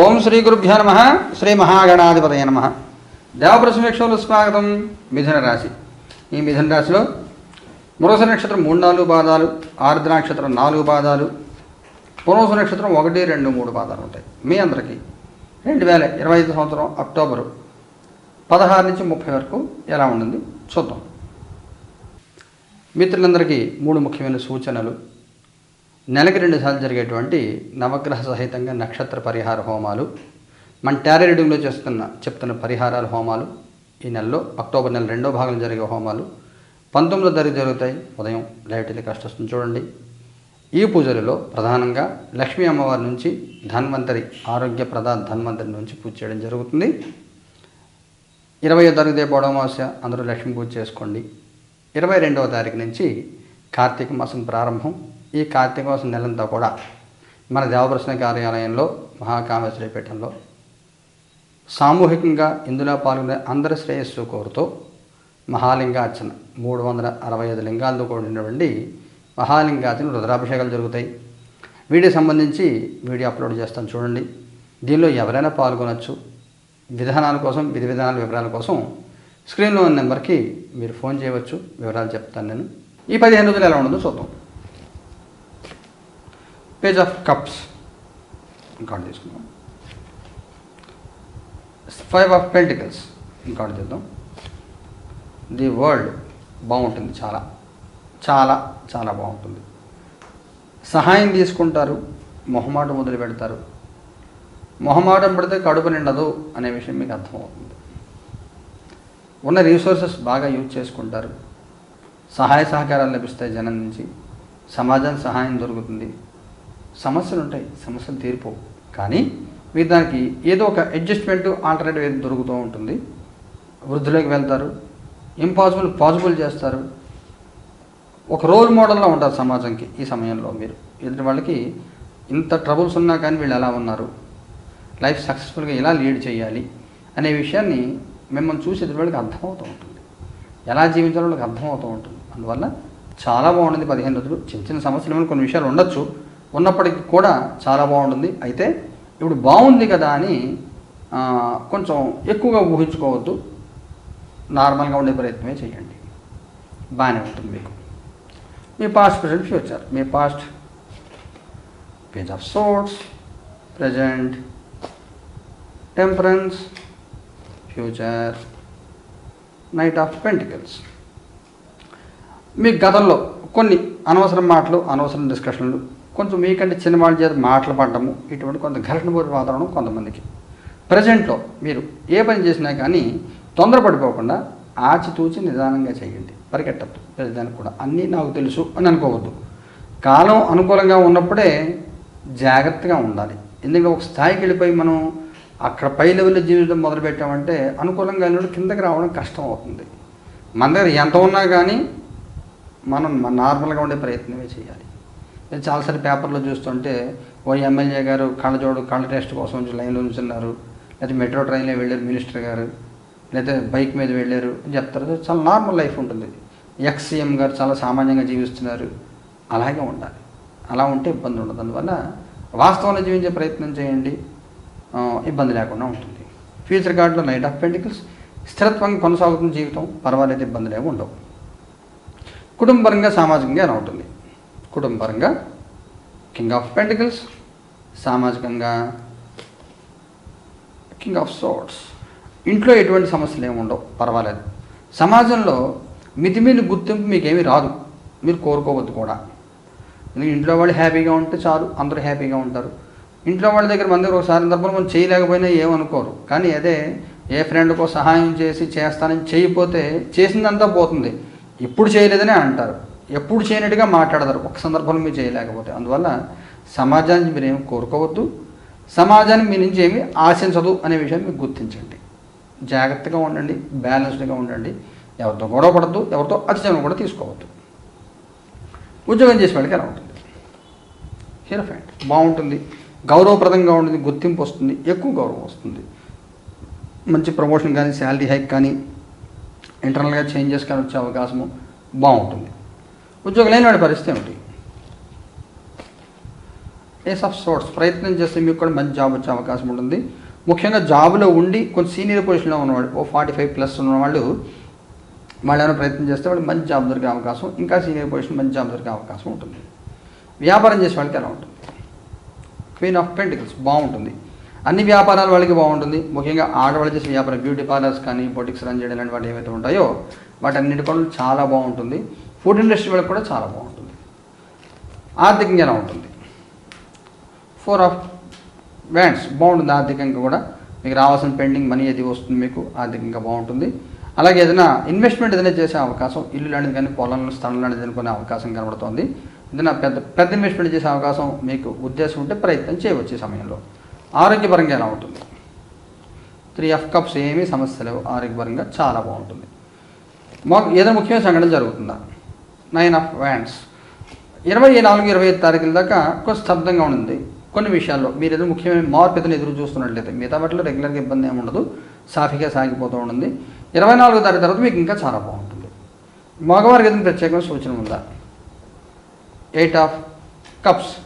ఓం శ్రీ గురుభ్యో నమ. శ్రీ మహాగణాధిపతయ నమ. దేవప్రసమీక్షలు స్వాగతం మిథున రాశి. ఈ మిథున రాశిలో మరోస నక్షత్రం మూడు నాలుగు పాదాలు ఆర్ద్ర నక్షత్రం నాలుగు పాదాలు పునోస నక్షత్రం ఒకటి రెండు మూడు పాదాలు ఉంటాయి. మీ అందరికీ రెండు వేల ఇరవై ఐదు సంవత్సరం అక్టోబరు పదహారు నుంచి ముప్పై వరకు ఎలా ఉంటుంది చూద్దాం. మిత్రులందరికీ మూడు ముఖ్యమైన సూచనలు. నెలకి రెండు సార్లు జరిగేటువంటి నవగ్రహ సహితంగా నక్షత్ర పరిహార హోమాలు మన టారీ రీడింగ్లో చేస్తున్న చెప్తున్న పరిహారాల హోమాలు ఈ నెలలో అక్టోబర్ నెల రెండో భాగంలో జరిగే హోమాలు పంతొమ్మిదో తారీఖు జరుగుతాయి. ఉదయం లైవ్ టెలికాస్ట్ వస్తుంది చూడండి. ఈ పూజలలో ప్రధానంగా లక్ష్మీ అమ్మవారి నుంచి ధన్వంతరి ఆరోగ్య ప్రదా ధన్వంతరి నుంచి పూజ చేయడం జరుగుతుంది. ఇరవయో తారీఖు రేపు అమావాస్య అందరూ లక్ష్మీ పూజ చేసుకోండి. ఇరవై రెండవ తారీఖు నుంచి కార్తీక మాసం ప్రారంభం. ఈ కార్తీక మాసం నెలంతా కూడా మన దేవప్రశ్న కార్యాలయంలో మహాకామేశ్వరి పీఠంలో సామూహికంగా ఇందులో పాల్గొనే అందరి శ్రేయస్సు కోరుతూ మహాలింగార్చన మూడు వందల అరవై ఐదు లింగాలతో కూడినటువంటి మహాలింగార్చన రుద్రాభిషేకాలు జరుగుతాయి. వీడియో సంబంధించి వీడియో అప్లోడ్ చేస్తాను చూడండి. దీనిలో ఎవరైనా పాల్గొనవచ్చు విధానాల కోసం విధి విధానాల వివరాల కోసం స్క్రీన్లో ఉన్న నెంబర్కి మీరు ఫోన్ చేయవచ్చు. వివరాలు చెప్తాను నేను. ఈ పదిహేను రోజులు ఎలా ఉండదో చూద్దాం. పేజ్ ఆఫ్ కప్స్ ఇంకోటి తీసుకుందాం ఫైవ్ ఆఫ్ పెంటికల్స్ ఇంకోటి చేద్దాం. ది వరల్డ్ బాగుంటుంది చాలా. చాలా చాలా బాగుంటుంది. సహాయం తీసుకుంటారు. మొహమాటం మొదలు పెడతారు. మొహమాటం పెడితే కడుపు నిండదు అనే విషయం మీకు అర్థమవుతుంది. ఉన్న రీసోర్సెస్ బాగా యూజ్ చేసుకుంటారు. సహాయ సహకారాలు లభిస్తాయి జనం నుంచి. సమాజానికి సహాయం దొరుకుతుంది. సమస్యలు ఉంటాయి సమస్యలు తీరిపోవు. కానీ మీరు దానికి ఏదో ఒక అడ్జస్ట్మెంట్ ఆల్టర్నేటివ్ ఏదో దొరుకుతూ ఉంటుంది. వృద్ధిలోకి వెళ్తారు. ఇంపాసిబుల్ పాసిబుల్ చేస్తారు. ఒక రోల్ మోడల్లా ఉంటారు సమాజంకి ఈ సమయంలో మీరు. ఎదుటి వాళ్ళకి ఇంత ట్రబుల్స్ ఉన్నా కానీ వీళ్ళు ఎలా ఉన్నారు? లైఫ్ సక్సెస్ఫుల్గా ఎలా లీడ్ చేయాలి? అనే విషయాన్ని మిమ్మల్ని చూసి ఎదుటి వాళ్ళకి అర్థమవుతూ ఉంటుంది. ఎలా జీవించాలో వాళ్ళకి అర్థమవుతూ ఉంటుంది. అందువల్ల చాలా బాగుంటుంది పదిహేను రోజులు. చిన్న చిన్న సమస్యలు కొన్ని విషయాలు ఉండొచ్చు. ఉన్నప్పటికీ కూడా చాలా బాగుంటుంది. అయితే ఇప్పుడు బాగుంది కదా అని కొంచెం ఎక్కువగా ఊహించుకోవద్దు. నార్మల్గా ఉండే ప్రయత్నమే చేయండి. బాగానే ఉంటుంది మీకు. మీ past present future me past page of swords present temperance future knight of pentacles మీ గతంలో కొన్ని అనవసరం మాటలు అనవసరం డిస్కషన్లు కొంచెం మీకంటే చిన్న వాళ్ళ చేత మాటలు పడటము ఇటువంటి కొంత ఘర్షణపూర్వ వాతావరణం కొంతమందికి. ప్రజెంట్లో మీరు ఏ పని చేసినా కానీ తొందరపడిపోకుండా ఆచితూచి నిదానంగా చేయండి. పరిగెట్టద్దు. ప్రతిదానికి కూడా. అన్నీ నాకు తెలుసు అని అనుకోవద్దు. కాలం అనుకూలంగా ఉన్నప్పుడే జాగ్రత్తగా ఉండాలి. ఎందుకంటే ఒక స్థాయికి వెళ్ళిపోయి మనం అక్కడ పై లెవెల్లో జీవితం మొదలుపెట్టామంటే అనుకూలంగా వెళ్ళినప్పుడు కిందకి రావడం కష్టం అవుతుంది. మన దగ్గర ఎంత ఉన్నా కానీ మనం నార్మల్గా ఉండే ప్రయత్నమే చేయాలి. నేను చాలాసార్లు పేపర్లో చూస్తుంటే ఓ ఎమ్మెల్యే గారు కళ్ళజోడు కళ్ళ టెస్ట్ కోసం లైన్లో ఉంచున్నారు. లేకపోతే మెట్రో ట్రైన్లో వెళ్ళారు మినిస్టర్ గారు. లేకపోతే బైక్ మీద వెళ్ళారు అని చెప్తారు. చాలా నార్మల్ లైఫ్ ఉంటుంది. ఎక్స్ సీఎం గారు చాలా సామాన్యంగా జీవిస్తున్నారు. అలాగే ఉండాలి. అలా ఉంటే ఇబ్బంది ఉండదు. అందువల్ల వాస్తవంలో జీవించే ప్రయత్నం చేయండి. ఇబ్బంది లేకుండా ఉంటుంది. ఫ్యూచర్ కార్డులో నైట్ ఆఫ్ పెంటికల్స్. స్థిరత్వంగా కొనసాగుతున్న జీవితం పర్వాలేదు ఇబ్బందులు లేకుండా ఉండవు. కుటుంబరంగా సామాజికంగా ఎలా ఉంటుంది? కుటుంబపరంగా కింగ్ ఆఫ్ పెంటికల్స్ సామాజికంగా కింగ్ ఆఫ్ సోట్స్ ఇంట్లో ఎటువంటి సమస్యలు ఏమి ఉండవు పర్వాలేదు. సమాజంలో మితిమీని గుర్తింపు మీకేమీ రాదు మీరు కోరుకోవద్దు కూడా. ఎందుకంటే ఇంట్లో వాళ్ళు హ్యాపీగా ఉంటే చాలు అందరూ హ్యాపీగా ఉంటారు. ఇంట్లో వాళ్ళ దగ్గర మన దగ్గర ఒకసారి సందర్భంలో మనం చేయలేకపోయినా ఏమనుకోరు. కానీ అదే ఏ ఫ్రెండ్కో సహాయం చేసి చేస్తానని చేయకపోతే చేసిందంతా పోతుంది. ఇప్పుడు చేయలేదని అంటారు. ఎప్పుడు చేయనట్టుగా మాట్లాడతారు. ఒక సందర్భంలో మీరు చేయలేకపోతే. అందువల్ల సమాజాన్ని మీరు ఏమి కోరుకోవద్దు. సమాజాన్ని మీ నుంచి ఏమి ఆశించదు అనే విషయాన్ని మీరు గుర్తించండి. జాగ్రత్తగా ఉండండి. బ్యాలెన్స్డ్గా ఉండండి. ఎవరితో గొడవ పడద్దు. ఎవరితో అతిశయం కూడా తీసుకోవద్దు. ఉద్యోగం చేసే వాళ్ళకి ఎలా ఉంటుంది? హీరో ఫ్యాంట్ బాగుంటుంది. గౌరవప్రదంగా ఉంటుంది గుర్తింపు వస్తుంది. ఎక్కువ గౌరవం వస్తుంది. మంచి ప్రమోషన్ కానీ శాలరీ హైక్ కానీ ఇంటర్నల్గా చేంజెస్ కానీ వచ్చే అవకాశము బాగుంటుంది. ఉద్యోగం లేని వాడి పరిస్థితి ఏమిటి? ఏస్ ఆఫ్ సోర్ట్స్ ప్రయత్నం చేస్తే మీకు కూడా మంచి జాబ్ వచ్చే అవకాశం ఉంటుంది. ముఖ్యంగా జాబ్లో ఉండి కొంచెం సీనియర్ పొజిషన్లో ఉన్నవాడు ఓ ఫార్టీ ఫైవ్ ప్లస్ ఉన్నవాళ్ళు వాళ్ళు ఏమైనా ప్రయత్నం చేస్తే వాళ్ళు మంచి జాబ్ దొరికే అవకాశం ఇంకా సీనియర్ పొజిషన్ మంచి జాబ్ దొరికే అవకాశం ఉంటుంది. వ్యాపారం చేసే వాళ్ళకి ఎలా ఉంటుంది? క్వీన్ ఆఫ్ పెంటికల్స్ బాగుంటుంది. అన్ని వ్యాపారాల వాళ్ళకి బాగుంటుంది. ముఖ్యంగా ఆడవాళ్ళు చేసే వ్యాపారం బ్యూటీ పార్లర్స్ కానీ బొటిక్స్ రన్ చేయడం లాంటి వాటి ఏవైతే ఉంటాయో వాటన్నిటి కూడా చాలా బాగుంటుంది. ఫుడ్ ఇండస్ట్రీ వాళ్ళకి కూడా చాలా బాగుంటుంది. ఆర్థికంగా ఎలా ఉంటుంది? ఫోర్ ఆఫ్ వ్యాండ్స్ బాగుంటుంది ఆర్థికంగా కూడా. మీకు రావాల్సిన పెండింగ్ మనీ అది వస్తుంది మీకు ఆర్థికంగా బాగుంటుంది. అలాగే ఏదైనా ఇన్వెస్ట్మెంట్ ఏదైనా చేసే అవకాశం ఇల్లు లాంటిది కానీ పొలంలో స్థలం లాంటిది అనుకునే అవకాశం కనబడుతోంది. ఏదైనా పెద్ద పెద్ద ఇన్వెస్ట్మెంట్ చేసే అవకాశం మీకు ఉద్దేశం ఉంటే ప్రయత్నం చేయవచ్చు ఈ సమయంలో. ఆరోగ్యపరంగా ఎలా ఉంటుంది? త్రీ ఆఫ్ కప్స్ ఏమీ సమస్య లేవు. ఆరోగ్యపరంగా చాలా బాగుంటుంది. మాకు ఏదైనా ముఖ్యమైన సంఘటన జరుగుతుందా? Nine of wands. ఇరవై నాలుగు ఇరవై ఐదు తారీఖుల దాకా కొంచెం స్తబ్దంగా ఉంది కొన్ని విషయాల్లో మీరు ఏదో ముఖ్యమైన మార్పు ఏదైనా ఎదురు చూస్తున్నట్లయితే మిగతా వాటిలో రెగ్యులర్గా ఇబ్బంది ఏమి ఉండదు. సాఫీగా సాగిపోతూ ఉంటుంది ఇరవై నాలుగో తారీఖు తర్వాత మీకు ఇంకా చాలా బాగుంటుంది. మగవారికి ఏదైనా ప్రత్యేకమైన సూచన ఉందా? Eight of cups.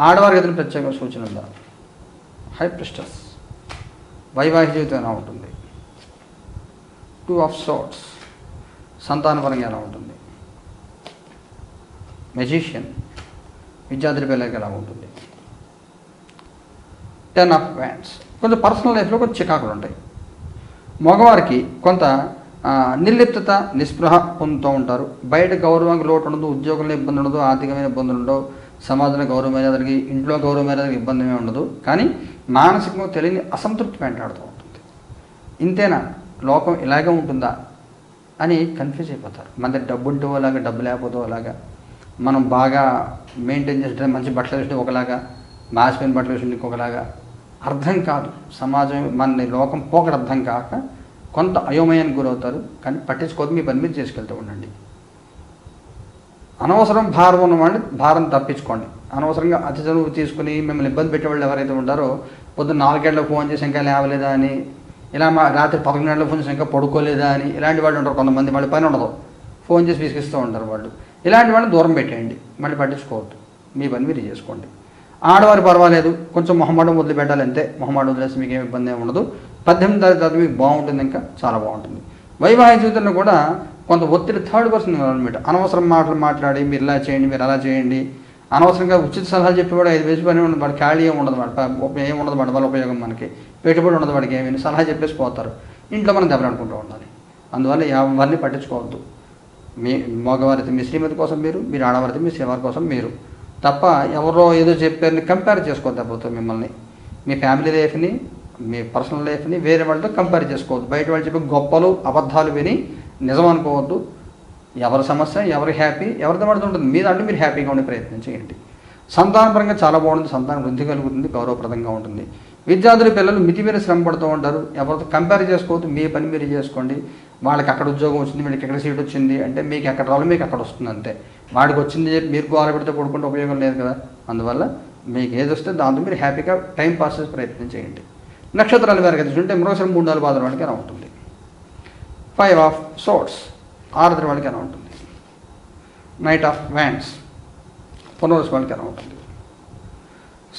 ఆడవారికి ఏదైనా ప్రత్యేకమైన సూచన ఉందా? హై ప్రిస్టస్ వైవాహిక జీవితం ఎలా ఉంటుంది? Two of swords. సంతానపరంగా ఎలా ఉంటుంది? మెజిషియన్ విద్యార్థి పిల్లలకి ఎలా ఉంటుంది? టెన్ ఆఫ్ వ్యాండ్స్ కొంచెం పర్సనల్ లైఫ్లో కొంచెం చికాకులు ఉంటాయి. మగవారికి కొంత నిర్లిప్తత నిస్పృహ పొందుతూ ఉంటారు. బయట గౌరవానికి లోటు ఉండదు ఉద్యోగంలో ఇబ్బంది ఉండదు ఆర్థికమైన ఇబ్బందులు ఉండవు సమాజంలో గౌరవం మర్యాదలకి ఇంట్లో గౌరవ మర్యాదలకి ఇబ్బంది ఉండదు. కానీ మానసికంగా తెలియని అసంతృప్తి వెంటాడుతూ ఉంటుంది. ఇంతేనా? లోకం ఇలాగే ఉంటుందా? అని కన్ఫ్యూజ్ అయిపోతారు. మన దగ్గర డబ్బు ఉంటే అలాగా డబ్బు లేకపోతే అలాగా మనం బాగా మెయింటైన్ చేసే మంచి బట్టలు వేసిన ఒకలాగా మాసిపోయిన బట్టలు వేసిన ఇంకొకలాగా. అర్థం కాదు. సమాజం మన లోకం పోకడ అర్థం కాక కొంత అయోమయానికి గురవుతారు. కానీ పట్టించుకోదు మీ పని మీద చేసుకెళ్తూ ఉండండి. అనవసరం భారం ఉన్నవాడిని భారం తప్పించుకోండి. అనవసరంగా అతి చదువు తీసుకుని మిమ్మల్ని ఇబ్బంది పెట్టేవాళ్ళు ఎవరైతే ఉంటారో పొద్దున్న నాలుగేళ్ళకి ఫోన్ చేసి ఇంకా లేవలేదా అని ఇలా మా రాత్రి పదకొండు గంటలకు ఫోన్ చేసి ఇంకా పడుకోలేదా అని ఇలాంటి వాళ్ళు ఉంటారు కొంతమంది. వాళ్ళు పని ఉండదు. ఫోన్ చేసి విసిగిస్తూ ఉంటారు వాళ్ళు. ఇలాంటి వాళ్ళని దూరం పెట్టేయండి. మళ్ళీ పట్టించుకోవద్దు. మీ పని మీరు చేసుకోండి. ఆడవారు పర్వాలేదు. కొంచెం మొహమాటం వదిలిపెట్టాలి అంతే. మొహమాటం వదిలేసి మీకు ఏమి ఇబ్బంది ఏమి ఉండదు. పద్దెనిమిది తర్వాత మీకు బాగుంటుంది ఇంకా. చాలా బాగుంటుంది. వైవాహిక జీవితంలో కూడా కొంత ఒత్తిడి థర్డ్ పర్సన్ అనమాట అనవసరం మాటలు మాట్లాడి మీరు ఇలా చేయండి మీరు అలా చేయండి. అనవసరంగా ఉచిత సలహాలు చెప్పేవాడు ఐదు వేసి పని ఉండదు. వాడు ఖాళీ ఏమి ఉండదు. వాడు ఏమి ఏం ఉండదు. వాడి వల్ల ఉపయోగం మనకి. పెట్టుబడి ఉండదు వాడికి ఏమైనా సలహా చెప్పేసి పోతారు. ఇంట్లో మనం దెబ్బలాడుకుంటూ ఉండాలి. అందువల్ల ఎవరిని పట్టించుకోవద్దు. మీ మగవారైతే మీ శ్రీమతి కోసం మీరు మీరు ఆడవారైతే మీ శ్రీవారి కోసం మీరు. తప్ప ఎవరో ఏదో చెప్పారని కంపేర్ చేసుకోవద్దు మిమ్మల్ని. మీ ఫ్యామిలీ లైఫ్ని మీ పర్సనల్ లైఫ్ని వేరే వాళ్ళతో కంపేర్ చేసుకోవద్దు. బయట వాళ్ళు చెప్పే గొప్పలు అబద్ధాలు విని నిజం అనుకోవద్దు ఎవరి సమస్య ఎవరి హ్యాపీ ఎవరితో పడుతూ ఉంటుంది. మీ దాంట్లో మీరు హ్యాపీగా ఉండే ప్రయత్నం చేయండి. సంతానపరంగా చాలా బాగుంటుంది. సంతానం వృద్ధి కలుగుతుంది గౌరవప్రదంగా ఉంటుంది. విద్యార్థులు పిల్లలు మితిమీర శ్రమ పడుతూ ఉంటారు. ఎవరితో కంపేర్ చేసుకోవద్దు. మీ పని మీరు చేసుకోండి. వాళ్ళకి అక్కడ ఉద్యోగం వచ్చింది వీళ్ళకి ఎక్కడ సీట్ వచ్చింది అంటే మీకు ఎక్కడ రావాలి మీకు అక్కడ వస్తుంది అంతే. వాడికి వచ్చింది చెప్పి మీరు గోల పెడితే పడుకుంటే ఉపయోగం లేదు కదా. అందువల్ల మీకు ఏది వస్తే దాంతో మీరు హ్యాపీగా టైం పాస్ చేసే ప్రయత్నం చేయండి. నక్షత్రాల వారికి చూసుకుంటే మరోసారి మూడు నాలుగు బాధల వాళ్ళకి ఎలా ఉంటుంది? ఫైవ్ ఆఫ్ సోట్స్ ఆరుద్ర వాళ్ళకి ఎలా ఉంటుంది? నైట్ ఆఫ్ వ్యాండ్స్ పునరుస్ వాళ్ళకి ఎలా ఉంటుంది?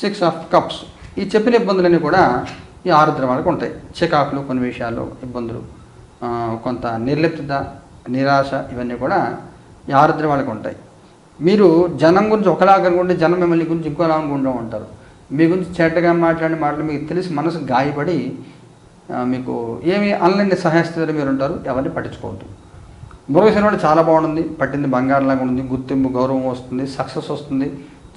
సిక్స్ ఆఫ్ కప్స్ ఈ చెప్పిన ఇబ్బందులన్నీ కూడా ఈ ఆరుద్ర వాళ్ళకి ఉంటాయి. చికాకులు కొన్ని విషయాల్లో ఇబ్బందులు కొంత నిర్లిప్త నిరాశ ఇవన్నీ కూడా యారద్ర వాళ్ళకి ఉంటాయి. మీరు జనం గురించి ఒకలాగా అనుకుంటే జనం మిమ్మల్ని గురించి ఇంకోలా అనుకుంటూ ఉంటారు. మీ గురించి చెడ్డగా మాట్లాడిన మాటలు మీకు తెలిసి మనసు గాయపడి మీకు ఏమి ఆన్లైన్ సహాయస్థితిలో మీరు ఉంటారు ఎవరిని పట్టించుకోవద్దు. మృగశిర కూడా చాలా బాగుంది పట్టింది బంగారంలాగా ఉంది గుర్తింపు గౌరవం వస్తుంది సక్సెస్ వస్తుంది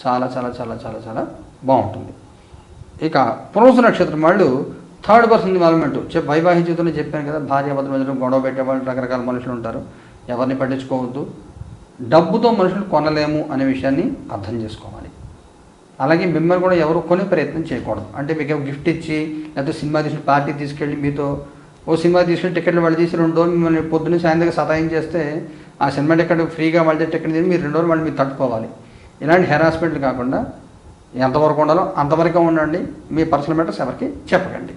చాలా చాలా చాలా చాలా చాలా బాగుంటుంది. ఇక పునరుస నక్షత్రం వాళ్ళు థర్డ్ పర్సన్ ఇన్వాల్వ్మెంట్ చెప్పి వైవాహిక జీవితంలో చెప్పాను కదా భార్య భర్త మధ్యలో గొడవ పెట్టేవాళ్ళు రకరకాల మనుషులు ఉంటారు. ఎవరిని పట్టించుకోవద్దు. డబ్బుతో మనుషులు కొనలేము అనే విషయాన్ని అర్థం చేసుకోవాలి. అలాగే మిమ్మల్ని కూడా ఎవరు కొనే ప్రయత్నం చేయకూడదు. అంటే మీకు గిఫ్ట్ ఇచ్చి లేకపోతే సినిమా తీసి పార్టీ తీసుకెళ్ళి మీతో ఓ సినిమా తీసుకెళ్ళి టికెట్లు వాళ్ళు తీసి రెండు రోజులు మిమ్మల్ని పొద్దున్న సాయంత్రం సతాయం చేస్తే ఆ సినిమా టికెట్ ఫ్రీగా వాళ్ళ టికెట్ తీసి మీరు రెండు రోజులు వాళ్ళు మీరు తట్టుకోవాలి. ఇలాంటి హెరాస్మెంట్లు కాకుండా ఎంతవరకు ఉండాలో అంతవరకు ఉండండి. మీ పర్సనల్ మ్యాటర్స్ ఎవరికి చెప్పకండి.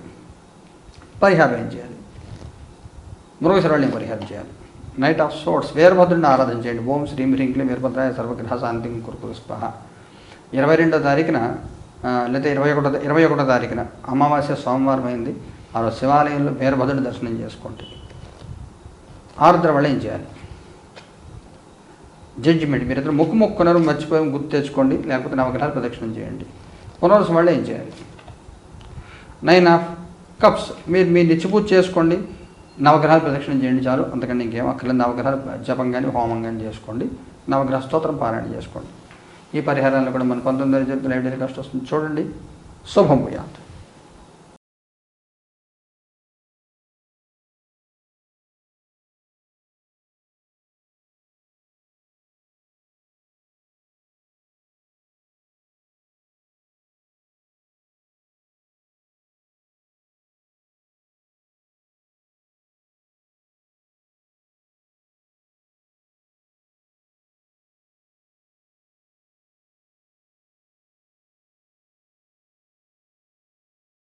పరిహారం ఏం చేయాలి? మృగశిరాళ్ళని పరిహారం చేయాలి. నైట్ ఆఫ్ సోర్ట్స్ వీరభద్రుని ఆరాధన చేయండి. ఓం శ్రీం హ్రీం క్లీం వీరభద్రాయ సర్వగ్రహ శాంతి కురుకురు స్పహ. ఇరవై రెండో తారీఖున లేదా ఇరవై ఒకటో ఇరవై ఒకటో తారీఖున అమావాస్య సోమవారం అయింది. ఆ రోజు శివాలయంలో వీరభద్రుని దర్శనం చేసుకోండి. ఆరుద్ర వల్ల ఏం చేయాలి? జడ్జిమెంట్ మీరు ఇద్దరు ముక్కు మొక్కున్నారు మర్చిపోయి గుర్తు తెచ్చుకోండి లేకపోతే నవగ్రహాలు ప్రదక్షిణం చేయండి. పునర్వసం వల్ల ఏం చేయాలి? Nine of cups. మీరు మీ నిత్యపూజ చేసుకోండి. నవగ్రహాలు ప్రదక్షిణం చేయండి చాలు. అంతకంటే ఇంకేం అక్కర్లేదు. నవగ్రహాలు జపం కానీ హోమం కానీ చేసుకోండి. నవగ్రహ స్తోత్రం పారాయణ చేసుకోండి. ఈ పరిహారాలను కూడా మన పంతొమ్మిది జరుగుతున్న లైబ్రరీ కష్టం వస్తుంది. చూడండి. శుభం పోయాంతి